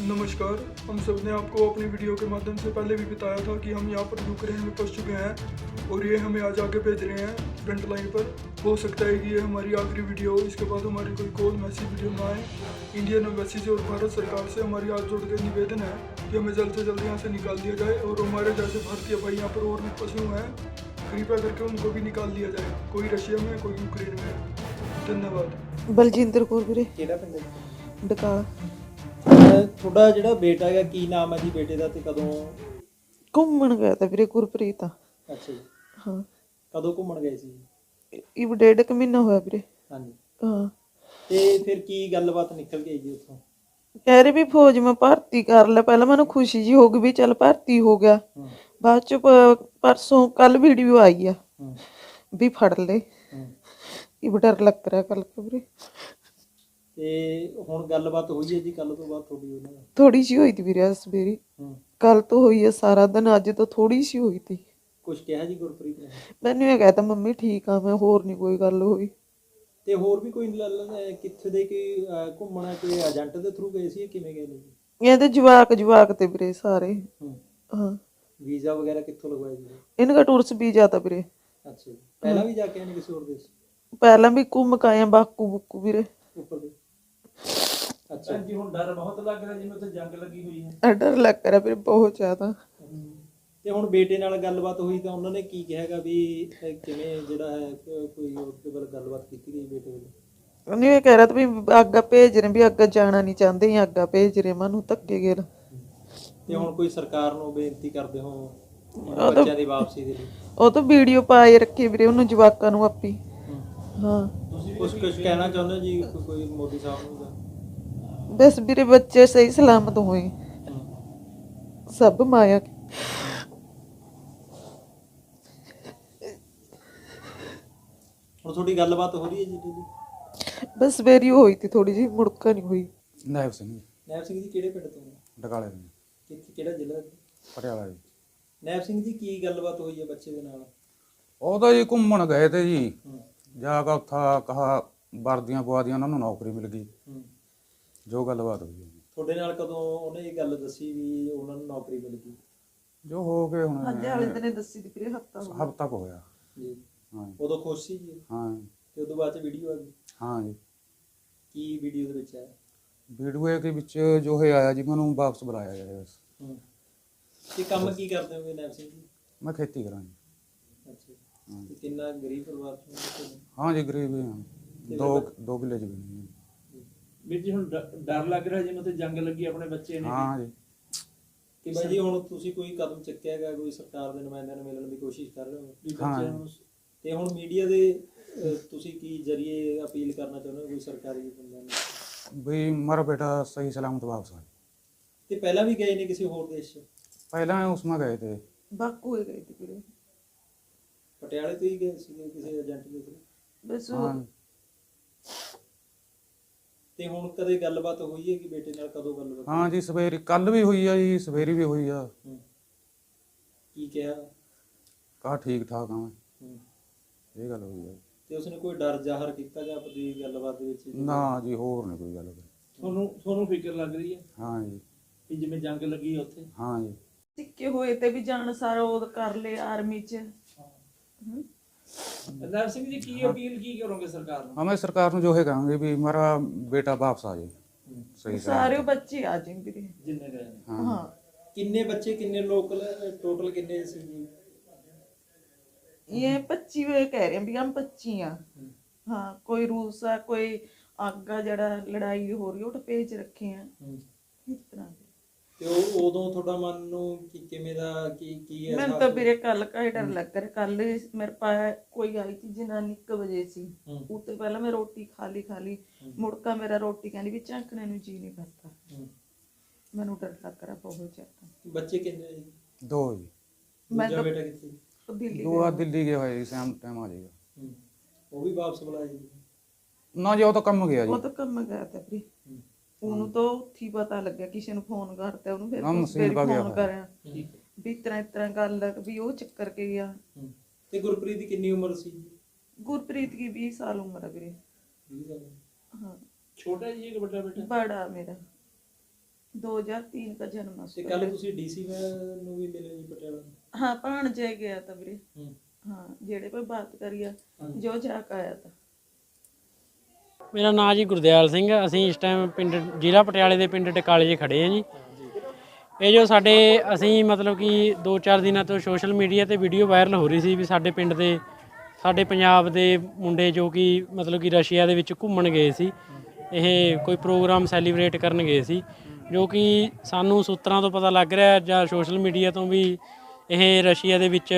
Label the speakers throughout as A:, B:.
A: नमस्कार हम सबने आपको अपनी वीडियो के माध्यम से पहले भी बताया था कि हम यहाँ पर यूक्रेन में फंस चुके हैं और ये हमें आज आगे भेज रहे हैं फ्रंट लाइन पर। हो सकता है कि ये हमारी आखिरी वीडियो हो इसके बाद हमारी कोई कॉल मैसेज वीडियो ना आए। इंडियन एम्बेसी से और भारत सरकार से हमारी हाथ जोड़ के निवेदन है कि हमें जल्द से जल्द यहाँ से निकाल दिया जाए और हमारे जैसे भारतीय भाई यहाँ पर और भी फंसे हुए हैं। कृपया करके उनको भी निकाल दिया जाए कोई रशिया में कोई यूक्रेन में। धन्यवाद।
B: बलजिंदर
C: कौर ਤੁਹਾਡਾ ਜਿਹੜਾ ਬੇਟਾ ਹੈਗਾ ਕੀ ਨਾਮ ਹੈ ਜੀ ਬੇਟੇ ਦਾ ਤੇ ਕਦੋਂ?
B: ਘੁੰਮਣ ਗਿਆ ਤਾਂ ਵੀਰੇ ਗੁਰਪ੍ਰੀਤ ਆ।
C: ਅੱਛਾ ਜੀ।
B: ਹਾਂ।
C: ਕਦੋਂ ਘੁੰਮਣ ਗਏ ਸੀ?
B: ਇਹ ਡੇਢ ਕੁ ਮਹੀਨਾ ਹੋਇਆ ਵੀਰੇ।
C: ਹਾਂਜੀ।
B: ਹਾਂ।
C: ਤੇ ਫਿਰ ਕੀ ਗੱਲਬਾਤ ਨਿਕਲ ਗਈ ਜੀ ਉੱਥੋਂ?
B: ਕਹਿ ਰਹੇ ਵੀ ਫੌਜ ਮੈਂ ਭਰਤੀ ਕਰ ਲੈ ਪਹਿਲਾਂ ਮੈਨੂੰ ਖੁਸ਼ੀ ਜੀ ਹੋ ਗਈ ਵੀ ਚੱਲ ਭਰਤੀ ਹੋ ਗਿਆ।
C: ਹੂੰ।
B: ਬਾਅਦ ਚ ਪ- ਪਰਸੋਂ ਕੱਲ ਵੀਡੀਓ ਆਈ ਆ।
C: ਹੂੰ।
B: ਵੀ ਫੜ ਲੈ
C: ਹੂੰ।
B: ਇਹ ਡਰ ਲੱਗ ਰਿਹਾ ਕੱਲ ਵੀਰੇ।
C: ਤੇ ਹੁਣ ਗੱਲਬਾਤ ਹੋਈ ਹੈ ਜੀ ਕੱਲ ਤੋਂ ਬਾਅਦ ਤੁਹਾਡੀ ਉਹਨਾਂ ਨਾਲ?
B: ਥੋੜੀ ਜੀ ਹੋਈ ਤੀ ਵੀਰੇ ਅੱਜ ਸਵੇਰੇ
C: ਹੂੰ।
B: ਕੱਲ ਤੋਂ ਹੋਈ ਆ ਸਾਰਾ ਦਿਨ ਅੱਜ ਤੋਂ ਥੋੜੀ ਸੀ ਹੋਈ ਤੀ।
C: ਕੁਝ ਕਿਹਾ ਜੀ ਗੁਰਪ੍ਰੀਤ ਨੇ?
B: ਮੈਨੂੰ ਇਹ ਕਹਤਾ ਮੰਮੀ ਠੀਕ ਆ ਮੈਂ ਹੋਰ ਨਹੀਂ ਕੋਈ ਗੱਲ ਹੋਈ।
C: ਤੇ ਹੋਰ ਵੀ ਕੋਈ ਲ- ਲ- ਕਿੱਥੇ ਦੇ ਕਿ ਅਹ, ਘੁੰਮਣਾ ਕੋਈ ਏਜੰਟ ਦੇ ਥਰੂ ਗਏ ਸੀ ਜਾਂ ਕਿਵੇਂ ਗਏ ਨੇ ਜੀ?
B: ਇਹਦੇ ਜਵਾਕ ਜਵਾਕ ਤੇ ਵੀਰੇ ਸਾਰੇ।
C: ਹੂੰ।
B: ਹਾਂ।
C: ਵੀਜ਼ਾ ਵਗੈਰਾ ਕਿੱਥੋਂ ਲਗਵਾਇਆ ਜੀ?
B: ਇਹਨਾਂ ਦਾ ਟੂਰਸ ਵੀਜ਼ਾ ਤਾਂ ਵੀਰੇ।
C: ਅੱਛਾ ਜੀ। ਪਹਿਲਾਂ ਵੀ ਜਾ ਕੇ ਆਏ ਨੇ ਕਿਸੇ ਹੋਰ ਦੇਸ਼?
B: ਪਹਿਲਾਂ ਵੀ ਘੁੰਮ ਕੇ ਆਏ ਆ ਬਾਕੂ ਬੁੱਕੂ ਵੀਰੇ।
C: ਉੱਪਰ ਦੇ? ਅੱਛਾ।
D: ਜੀ ਹੁਣ ਡਰ ਬਹੁਤ ਲੱਗ ਰਿਹਾ ਜਿਵੇਂ ਉੱਥੇ ਜੰਗ ਲੱਗੀ ਹੋਈ ਹੈ।
B: ਆ ਡਰ ਲੱਗ ਰਿਹਾ ਵੀਰੇ ਬਹੁਤ ਜ਼ਿਆਦਾ।
C: ਤੇ ਹੁਣ ਬੇਟੇ ਨਾਲ ਗੱਲਬਾਤ ਹੋਈ ਤਾਂ ਉਹਨਾਂ ਨੇ ਕੀ ਕਿਹਾਗਾ ਵੀ ਇਹ ਕਿਵੇਂ ਜਿਹੜਾ ਹੈ ਕ- ਕੋਈ ਉਹਦੇ ਵੱਲ ਗੱਲਬਾਤ ਕੀਤੀ ਗਈ ਬੇਟੇ ਵੱਲੋਂ?
B: ਉਹਨੇ ਇਹ ਕਹਿ ਰਿਹਾ ਤਾ ਵੀ ਅੱਗਾ ਭੇਜ ਰਹੇ ਵੀ ਅੱਗਾ ਜਾਣਾ ਨਹੀਂ ਚਾਹੁੰਦੇ ਜਾਂ ਅੱਗਾ ਭੇਜ ਰਹੇ ਮਨੂੰ ਧੱਕੇ ਗੇਰ।
C: ਤੇ ਹੁਣ ਕੋਈ ਸਰਕਾਰ ਨੂੰ ਬੇਨਤੀ ਕਰਦੇ ਹੋ ਬੱਚਿਆਂ ਦੀ ਵਾਪਸੀ ਦੇ ਲਈ?
B: ਉਹ ਤਾਂ ਵੀਡੀਓ ਪਾਏ ਰੱਖੀ ਵੀਰੇ ਉਹਨੂੰ ਜਵਾਕਾਂ ਨੂੰ ਆਪੀ।
C: ਹੂੰ। ਕੁਛ ਕੁਝ ਕਹਿਣਾ ਚਾਹੁੰਦੇ ਹੋ ਜੀ ਕੋਈ- ਕੋਈ ਮੋਦੀ ਸਾਹਿਬ ਨੂੰ ਜਾਂ
B: ਬਸ ਵੀਰੇ ਬੱਚੇ ਸਹੀ ਸਲਾਮਤ ਹੋਏ। ਸਭ ਮਾਇਆ ਕੀ।
C: ਹੁਣ ਤੁਹਾਡੀ ਗੱਲਬਾਤ ਹੋ ਰਹੀ ਹੈ ਜੀ ਜੀ
B: ਬਸ ਸਵੇਰੀ ਹੋਈ ਤੀ ਥੋੜੀ ਜੀ ਮੁੜਕਾ ਨਹੀਂ ਹੋਈ।
E: ਨਾਇਬ ਸਿੰਘ ਜੀ,
C: ਨੈਬ ਸਿੰਘ ਜੀ ਕਿਹੜੇ ਪਿੰਡ ਤੋਂ ਨੇ?
E: ਡਕਾਲੇ ਤੋਂ ਜੀ,
C: ਕਿੱਥੇ ਕਿਹੜਾ ਜ਼ਿਲ੍ਹਾ ਜੀ?
E: ਪਟਿਆਲਾ ਜੀ।
C: ਨੈਬ ਸਿੰਘ ਜੀ ਕੀ ਗੱਲਬਾਤ ਹੋਈ ਹੈ ਬੱਚੇ ਦੇ ਨਾਲ?
E: ਉਹ ਤਾਂ ਜੀ ਘੁੰਮਣ ਗਏ ਤੇ ਜੀ।
C: ਹੂੰ।
E: ਜਾ ਕੇ ਉੱਥਾ ਕਹਾ ਵਰਦੀਆਂ ਪਵਾ ਦੀਆਂ ਉਹਨਾਂ ਨੂੰ ਨੌਕਰੀ ਮਿਲ ਗਈ।
C: ਹੂੰ।
E: ਜੋ ਗੱਲਬਾਤ ਹੋਈ ਹੈ ਜੀ।
C: ਤੁਹਾਡੇ ਨਾਲ ਕਦੋਂ ਉਹਨੇ ਇਹ ਗੱਲ ਦੱਸੀ ਵੀ ਉਹਨਾਂ ਨੂੰ ਨੌਕਰੀ ਮਿਲ ਗਈ?
E: ਜੋ ਹੋ ਕੇ ਹੁਣ
B: ਅੱਜ ਵਾਲੇ ਦਿਨੇ ਦੱਸੀ ਤੀ ਵੀਰੇ ਹਫਤਾ ਹੋ
E: ਹਫ਼ਤਾ ਕੁ ਹੋਇਆ।
C: ਜੀ।
E: ਹਾਂ ਜੀ,
C: ਉਦੋਂ ਖੁਸ਼ ਸੀ ਜੀ?
E: ਹਾਂ ਜੀ,
C: ਤੇ ਉਦੋਂ ਬਾਅਦ ਚ ਵੀਡੀਓ ਆ ਗਈ?
E: ਹਾਂ ਜੀ।
C: ਕੀ ਵੀਡੀਓ ਦੇ ਵਿੱਚ ਆਇਆ?
E: ਵੀਡੀਓ ਦੇ ਵਿੱਚ ਜੋ ਹੈ ਆਇਆ ਜੀ ਮੈਨੂੰ ਵਾਪਸ ਬੁਲਾਇਆ ਜਾਏ ਬਸ
C: ਹੂੰ। ਤੇ ਕੰਮ ਕੀ ਕਰਦੇ ਹੋਗੇ ਨੈਬ ਸਿੰਘ ਜੀ?
E: ਮੈਂ ਖੇਤੀ ਕਰਾਂ ਜੀ।
C: ਅੱਛਾ। ਤੇ ਕਿੰਨਾ ਗਰੀਬ ਪਰਿਵਾਰ ਤੋਂ ਹੋ ਤੁਸੀਂ?
E: ਹਾਂ ਜੀ ਗਰੀਬ ਹੀ ਹਾਂ। ਦੋ ਦੋ ਕਿੱਲੇ ਜ਼ਮੀਨ ਹੈ ਜੀ।
D: ਵੀਰ ਜੀ ਹੁਣ ਡ- ਡਰ ਲੱਗ ਰਿਹਾ ਜਿਵੇਂ ਉੱਥੇ ਜੰਗ ਲੱਗੀ ਆਪਣੇ ਬੱਚੇ ਨੇ।
E: ਹਾਂ ਜੀ।
C: ਕਿ ਬਾਈ ਜੀ ਹੁਣ ਤੁਸੀਂ ਕੋਈ ਕਦਮ ਚੱਕਿਆ ਹੈਗਾ ਕੋਈ ਸਰਕਾਰ ਦੇ ਨੁਮਾਇੰਦਿਆਂ ਨੂੰ ਮਿਲਣ ਦੀ ਕੋਸ਼ਿਸ਼ ਕਰ ਰਹੇ ਹੋ?
D: ਵੀ
E: ਹਾਂ।
D: ਬੱਚਿਆਂ ਨੂੰ
C: ਤੇ ਹੁਣ ਮੀਡੀਆ ਦੇ ਅਹ, ਤੁਸੀਂ ਕੀ ਜਰੀਏ ਅਪੀਲ ਕਰਨਾ ਚਾਹੁੰਦੇ ਹੋ ਕੋਈ ਸਰਕਾਰੀ ਬੰਦਿਆਂ ਨੂੰ?
E: ਵੀ ਮੇਰਾ ਬੇਟਾ ਸਹੀ ਸਲਾਮਤ ਵਾਪਸ ਆ।
C: ਤੇ ਪਹਿਲਾਂ ਵੀ ਗਏ ਨੇ ਕਿਸੇ ਹੋਰ ਦੇਸ਼? 'ਚ
E: ਪਹਿਲਾਂ ਉਸਮਾ ਗਏ ਤੇ।
B: ਬਾਕੂ ਹੋ ਗਈ ਤੀ ਵੀਰੇ
C: ਪਟਿਆਲੇ ਤੋਂ ਹੀ ਗਏ ਸੀਗੇ ਕਿਸੇ ਏਜੰਟ ਦੇ ਥਰੂ
B: ਬਸ ਉਹ-
E: ਹਾਂ।
C: ਤੇ ਹੁਣ ਕਦੇ ਗੱਲਬਾਤ ਹੋਈ ਹੈ ਕਿ ਬੇਟੇ ਨਾਲ ਕਦੋਂ ਗੱਲਬਾਤ
E: ਹਾਂ ਜੀ ਸਵੇਰੇ ਕੱਲ ਵੀ ਹੋਈ ਆ ਜੀ ਸਵੇਰੇ ਵੀ ਹੋਈ ਆ।
C: ਹੂੰ। ਕੀ ਕਿਹਾ?
E: ਕਹਾ ਠੀਕ ਠਾਕ ਆ ਮੈਂ।
C: ਹੂੰ।
E: ਇਹ ਗੱਲ ਹੋਈ ਆ। ਜੀ।
C: ਤੇ ਉਸਨੇ ਕੋਈ ਡਰ ਜ਼ਾਹਰ ਕੀਤਾ ਜਾਂ ਆਪਣੀ ਗੱਲਬਾਤ ਦੇ ਵਿੱਚ
E: ਨਾ ਜੀ ਹੋਰ ਨਹੀਂ ਕੋਈ ਗੱਲ
D: ਤੁਹਾਨੂੰ ਤੁਹਾਨੂੰ ਫਿਕਰ ਲੱਗ ਰਹੀ ਹੈ?
E: ਹਾਂ ਜੀ।
D: ਕਿ ਜਿਵੇਂ ਜੰਗ ਲੱਗੀ ਹੈ ਉੱਥੇ?
E: ਹਾਂ ਜੀ।
B: ਸਿੱਕੇ ਹੋਏ ਤੇ ਵੀ ਜਾਣ ਸਾਰਾ ਉਹ ਕਰ ਲਏ ਆਰਮੀ ਚ।
D: ਨਰ ਸਿੰਘ ਜੀ ਕੀ ਅਪੀਲ ਕੀ ਕਰੋਗੇ ਸਰਕਾਰ ਨੂੰ?
E: ਹਮੇ ਸਰਕਾਰ ਨੂੰ ਜੋ ਹੈ ਕਹਾਂਗੇ ਵੀ ਮੇਰਾ ਬੇਟਾ ਵਾਪਸ ਆ ਜਾਏ ਸਹੀ
B: ਸਾਰੇ
E: ਸਲਾਮਤ
B: ਬੱਚੇ ਆ ਜਾਣ ਵੀਰੇ।
D: ਜਿੰਨੇ ਗਏ ਨੇ
E: ਹਾਂ।
B: ਹਾਂ।
C: ਕਿੰਨੇ ਬੱਚੇ ਕਿੰਨੇ ਲੋਕਲ ਟੋਟਲ ਕਿੰਨੇ ਸੀ ਜੀ?
B: ਇਹ 25 ਵੇ ਕਹਿ ਰਹੇ ਆ ਵੀ ਹਮ 25 ਆ। ਹਾਂ। ਕੋਈ ਰੂਸ ਆ ਕੋਈ ਆਗਾ ਜਿਹੜਾ ਲੜਾਈ ਹੋ ਰਹੀ ਉਹ ਤਾਂ ਭੇਜ ਰੱਖੇ ਆ।
C: ਹੂੰ।
B: ਇਸ ਤਰ੍ਹਾਂ ਦੇ।
C: ਤੇ ਉਹ ਉਦੋਂ ਤੁਹਾਡਾ ਮਨ ਨੂੰ ਕੀ ਕਿਵੇਂ ਦਾ ਕੀ ਕੀ
B: ਮੈਨੂੰ
C: ਅਹਿਸਾਸ
B: ਤਾਂ ਵੀਰੇ ਕੱਲ ਕਾ ਹੀ ਡਰ ਲੱਗ ਰਿਹਾ। ਕੱਲ ਮੇਰੇ ਪਾ ਕੋਈ ਆਈ ਸੀ ਜਨਾਨੀ 1 ਵਜੇ ਸੀ।
C: ਹੂੰ।
B: ਉੱਤੇ ਪਹਿਲਾਂ ਮੈਂ ਰੋਟੀ ਖਾ ਲਈ ਖਾ ਲਈ ਮੁੜਕਾ ਮੇਰਾ ਰੋਟੀ ਕਹਿੰਦੀ ਵੀ ਝਾਂਕਣੇ ਨੂੰ ਜੀ ਨਹੀਂ ਕਰਦਾ।
C: ਹੂੰ।
B: ਮੈਨੂੰ ਡਰ ਲੱਗ ਰਿਹਾ ਬਹੁਤ ਜ਼ਿਆਦਾ।
C: ਬੱਚੇ ਕਿੰਨੇ ਜੀ?
E: ਦੋ ਜੀ।
B: ਮੈਂ
C: ਦੂਜਾ
B: ਤਾਂ
C: ਬੇਟਾ ਕਿੱਥੇ
B: ਉਹ ਦਿੱਲੀ
E: ਦੋ ਆ ਦਿੱਲੀ ਗਏ ਹੋਏ ਜੀ ਸ਼ਾਮ ਟਾਈਮ ਆ ਜਾਏਗਾ।
C: ਹੂੰ। ਉਹ ਵੀ ਵਾਪਸ ਬੁਲਾਇਆ ਜੀ?
E: ਨਾ ਜੀ ਉਹ ਤਾਂ ਕੰਮ ਗਿਆ ਜੀ।
B: ਉਹ ਤਾਂ ਕੰਮ ਗਿਆ ਤਾ ਵੀਰੇ। ਉਹਨੂੰ ਤਾਂ ਉੱਥੇ ਪਤਾ ਲੱਗਿਆ ਕਿਸੇ ਨੂੰ ਫੋਨ ਕਰਤਾ ਉਹਨੂੰ ਫਿਰ
E: ਹਾਂ,
B: ਫੋਨ ਕਰਿਆ ਠੀਕ ਹੈ। ਵੀ ਤਰ੍ਹਾਂ ਤਰ੍ਹਾਂ ਗੱਲ ਵੀ ਉਹ ਚੱਕਰ ਕੇ ਗਿਆ
C: ਤੇ ਗੁਰਪ੍ਰੀਤ ਦੀ ਕਿੰਨੀ ਉਮਰ ਸੀ?
B: ਗੁਰਪ੍ਰੀਤ ਦੀ 20 ਸਾਲ ਉਮਰ ਹੈ ਵੀਰੇ।
C: 20 ਸਾਲ
B: ਹਾਂ।
D: ਛੋਟਾ ਜੀ ਕਿ ਵੱਡਾ ਬੇਟਾ?
B: ਬੜਾ ਮੇਰਾ। 2003 ਦਾ
C: ਜਨਮ
B: ਸੀ
C: ਕੱਲ ਤੁਸੀਂ ਡੀਸੀ ਨੂੰ ਵੀ ਮਿਲੇ ਜੀ ਪਟਿਆਲਾ
B: ਹਾਂ ਭਾਣਜੇ ਗਿਆ ਤਾਂ ਵੀਰੇ।
C: ਹਾਂ।
B: ਜਿਹੜੇ ਪਰ ਬਾਤ ਕਰੀਆ ਹਾਂ। ਜੋ ਜਾ ਕੇ ਆਇਆ ਤਾਂ।
F: ਮੇਰਾ ਨਾਮ ਜੀ ਗੁਰਦਿਆਲ ਸਿੰਘ ਹੈ। ਅਸੀਂ ਇਸ ਟਾਈਮ ਪਿੰਡ, ਜ਼ਿਲ੍ਹਾ ਪਟਿਆਲੇ ਦੇ ਪਿੰਡ ਟਕਾਲੇ 'ਚ ਖੜੇ ਹਾਂ ਜੀ। ਇਹ ਜੋ ਸਾਡੇ, ਅਸੀਂ ਮਤਲਬ ਕਿ 2-4 ਦਿਨਾਂ ਤੋਂ ਸੋਸ਼ਲ ਮੀਡੀਆ ਤੇ ਵੀਡੀਓ ਵਾਇਰਲ ਹੋ ਰਹੀ ਸੀ ਵੀ ਸਾਡੇ ਪਿੰਡ ਦੇ, ਸਾਡੇ ਪੰਜਾਬ ਦੇ ਮੁੰਡੇ ਜੋ ਕਿ ਮਤਲਬ ਕਿ ਰਸ਼ੀਆ ਦੇ ਵਿੱਚ ਘੁੰਮਣ ਗਏ ਸੀ। ਇਹ ਕੋਈ ਪ੍ਰੋਗਰਾਮ ਸੈਲੀਬ੍ਰੇਟ ਕਰਨ ਗਏ ਸੀ। ਜੋ ਕਿ ਸਾਨੂੰ ਸੂਤਰਾਂ ਤੋਂ ਪਤਾ ਲੱਗ ਰਿਹਾ ਜਾਂ ਸੋਸ਼ਲ ਮੀਡੀਆ ਤੋਂ ਵੀ ਇਹ ਰਸ਼ੀਆ ਦੇ ਵਿੱਚ,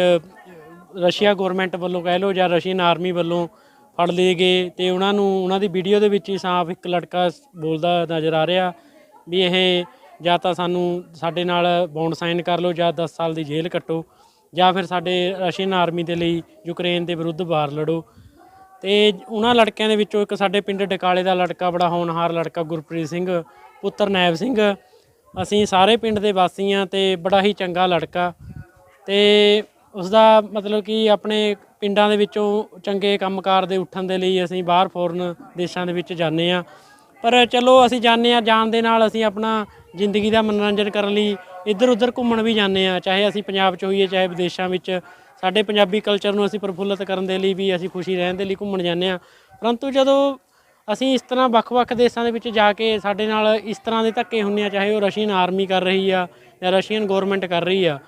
F: ਰਸ਼ੀਆ ਗਵਰਨਮੈਂਟ ਵੱਲੋਂ ਕਹਿ ਲਓ ਜਾਂ ਰਸ਼ੀਅਨ ਆਰਮੀ ਵੱਲੋਂ ਫੜ ਲਏ ਗਏ ਤੇ ਉਹਨਾਂ ਨੂੰ, ਉਹਨਾਂ ਦੀ ਵੀਡੀਓ ਦੇ ਵਿੱਚ ਹੀ ਸਾਫ਼ ਇੱਕ ਲੜਕਾ ਬੋਲਦਾ ਨਜ਼ਰ ਆ ਰਿਹਾ ਵੀ ਇਹ ਜਾਂ ਤਾਂ ਸਾਨੂੰ ਸਾਡੇ ਨਾਲ ਬੌਂਡ ਸਾਈਨ ਕਰ ਲਓ ਜਾਂ 10 ਸਾਲ ਦੀ ਜੇਲ੍ਹ ਕੱਟੋ ਜਾਂ ਫਿਰ ਸਾਡੇ ਰਸ਼ੀਅਨ ਆਰਮੀ ਦੇ ਲਈ ਯੂਕਰੇਨ ਦੇ ਵਿਰੁੱਧ ਵਾਰ ਲੜੋ। ਤੇ ਉਹਨਾਂ ਲੜਕਿਆਂ ਦੇ ਵਿੱਚੋਂ ਇੱਕ ਸਾਡੇ ਪਿੰਡ ਡਕਾਲੇ ਦਾ ਲੜਕਾ, ਬੜਾ ਹੋਣਹਾਰ ਲੜਕਾ ਗੁਰਪ੍ਰੀਤ ਸਿੰਘ, ਪੁੱਤਰ ਨੈਬ ਸਿੰਘ। ਅਸੀਂ ਸਾਰੇ ਪਿੰਡ ਦੇ ਵਾਸੀ ਹਾਂ ਤੇ ਬੜਾ ਹੀ ਚੰਗਾ ਲੜਕਾ ਤੇ ਉਸ ਦਾ ਮਤਲਬ ਕਿ ਆਪਣੇ ਪਿੰਡਾਂ ਦੇ ਵਿੱਚੋਂ ਚੰਗੇ ਕੰਮਕਾਰ ਦੇ ਉੱਠਣ ਦੇ ਲਈ ਅਸੀਂ ਬਾਹਰ ਫੋਰਨ ਦੇਸ਼ਾਂ ਦੇ ਵਿੱਚ ਜਾਂਦੇ ਆ ਪਰ ਚਲੋ ਅਸੀਂ ਜਾਂਦੇ ਆ ਜਾਣ ਦੇ ਨਾਲ ਅਸੀਂ ਆਪਣਾ ਜ਼ਿੰਦਗੀ ਦਾ ਮਨੋਰੰਜਨ ਕਰਨ ਲਈ ਇੱਧਰ ਉੱਧਰ ਘੁੰਮਣ ਵੀ ਜਾਂਦੇ ਆ ਚਾਹੇ ਅਸੀਂ ਪੰਜਾਬ 'ਚ ਹੋਈਏ, ਚਾਹੇ ਵਿਦੇਸ਼ਾਂ ਵਿੱਚ। ਸਾਡੇ ਪੰਜਾਬੀ ਕਲਚਰ ਨੂੰ ਅਸੀਂ ਪ੍ਰਫੁੱਲਤ ਕਰਨ ਦੇ ਲਈ ਵੀ ਅਸੀਂ ਖੁਸ਼ੀ ਰਹਿਣ ਦੇ ਲਈ ਘੁੰਮਣ ਜਾਂਦੇ ਆ ਪਰੰਤੂ ਜਦੋਂ ਅਸੀਂ ਇਸ ਤਰ੍ਹਾਂ ਵੱਖ-ਵੱਖ ਦੇਸ਼ਾਂ ਦੇ ਵਿੱਚ ਜਾ ਕੇ ਸਾਡੇ ਨਾਲ ਇਸ ਤਰ੍ਹਾਂ ਦੇ ਧੱਕੇ ਹੁੰਦੇ ਆ ਚਾਹੇ ਉਹ ਰਸ਼ੀਅਨ ਆਰਮੀ ਕਰ ਰਹੀ ਆ ਜਾਂ ਰਸ਼ੀਅਨ ਗਵਰਨਮੈਂਟ ਕਰ ਰਹੀ ਆ,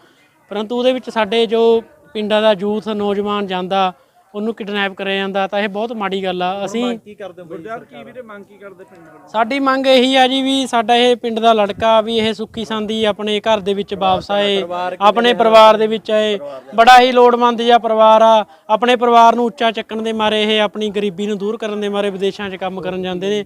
F: ਪਰੰਤੂ ਉਹਦੇ ਵਿੱਚ ਸਾਡੇ ਜੋ ਪਿੰਡਾਂ ਦਾ ਯੂਥ ਨੌਜਵਾਨ ਜਾਂਦਾ ਉਹਨੂੰ ਕਿਡਨੈਪ ਕਰਿਆ ਜਾਂਦਾ ਤਾਂ ਇਹ ਬਹੁਤ ਮਾੜੀ ਗੱਲ ਆ। ਅਸੀਂ
C: ਕੀ ਕਰਦੇ ਹੋ ਬਈ? ਸਰਕਾਰ
F: ਸਾਡੀ ਮੰਗ ਇਹੀ ਆ ਜੀ ਵੀ ਸਾਡਾ ਇਹ ਪਿੰਡ ਦਾ ਲੜਕਾ ਵੀ ਇਹ ਸੁੱਖੀ ਸੰਦੀ ਆਪਣੇ ਘਰ ਦੇ ਵਿੱਚ ਵਾਪਸ ਆਏ ਆਪਣੇ ਪਰਿਵਾਰ ਦੇ ਵਿੱਚ ਆਏ। ਬੜਾ ਹੀ ਲੋੜਵੰਦ ਜਿਹਾ ਪਰਿਵਾਰ ਆ। ਆਪਣੇ ਪਰਿਵਾਰ ਨੂੰ ਉੱਚਾ ਚੱਕਣ ਦੇ ਮਾਰੇ ਇਹ ਆਪਣੀ ਗਰੀਬੀ ਨੂੰ ਦੂਰ ਕਰਨ ਦੇ ਮਾਰੇ ਵਿਦੇਸ਼ਾਂ 'ਚ ਕੰਮ ਕਰਨ ਜਾਂਦੇ ਨੇ।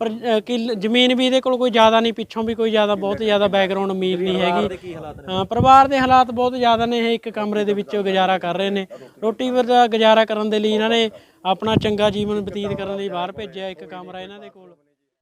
F: ਪਰ ਅ, ਕਿ ਜ਼ਮੀਨ ਵੀ ਇਹਦੇ ਕੋਲ ਕੋਈ ਜ਼ਿਆਦਾ ਨਹੀਂ ਪਿੱਛੋਂ ਵੀ ਕੋਈ ਜ਼ਿਆਦਾ ਬਹੁਤ ਜ਼ਿਆਦਾ ਬੈਕਗ੍ਰਾਉਂਡ ਅਮੀਰ ਨਹੀਂ ਹੈਗੀ। ਹਾਂ ਪਰਿਵਾਰ ਦੇ ਹਾਲਾਤ ਬਹੁਤ ਜ਼ਿਆਦਾ ਨੇ ਇਹ ਇੱਕ ਕਮਰੇ ਦੇ ਵਿੱਚ ਗੁਜ਼ਾਰਾ ਕਰ ਰਹੇ ਨੇ। ਰੋਟੀ ਦਾ ਗੁਜ਼ਾਰਾ ਕਰਨ ਦੇ ਲਈ ਇਹਨਾਂ ਨੇ ਆਪਣਾ ਚੰਗਾ ਜੀਵਨ ਬਤੀਤ ਕਰਨ ਲਈ ਬਾਹਰ ਭੇਜਿਆ ਇੱਕ ਕਮਰਾ ਇਹਨਾਂ ਦੇ ਕੋਲ।